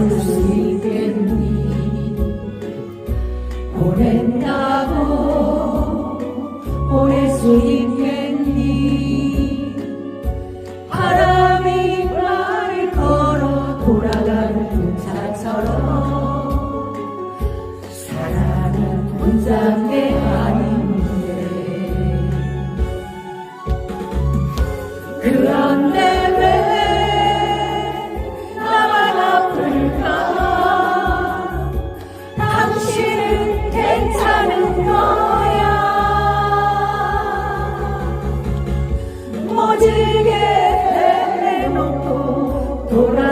나눌 수 있겠니 보낸다고 보낼 수 있겠니? 바람이 말을 걸어 돌아가는 그 군사처럼 사랑은 군사인데 아닌데 그런데 지게 해놓고 돌아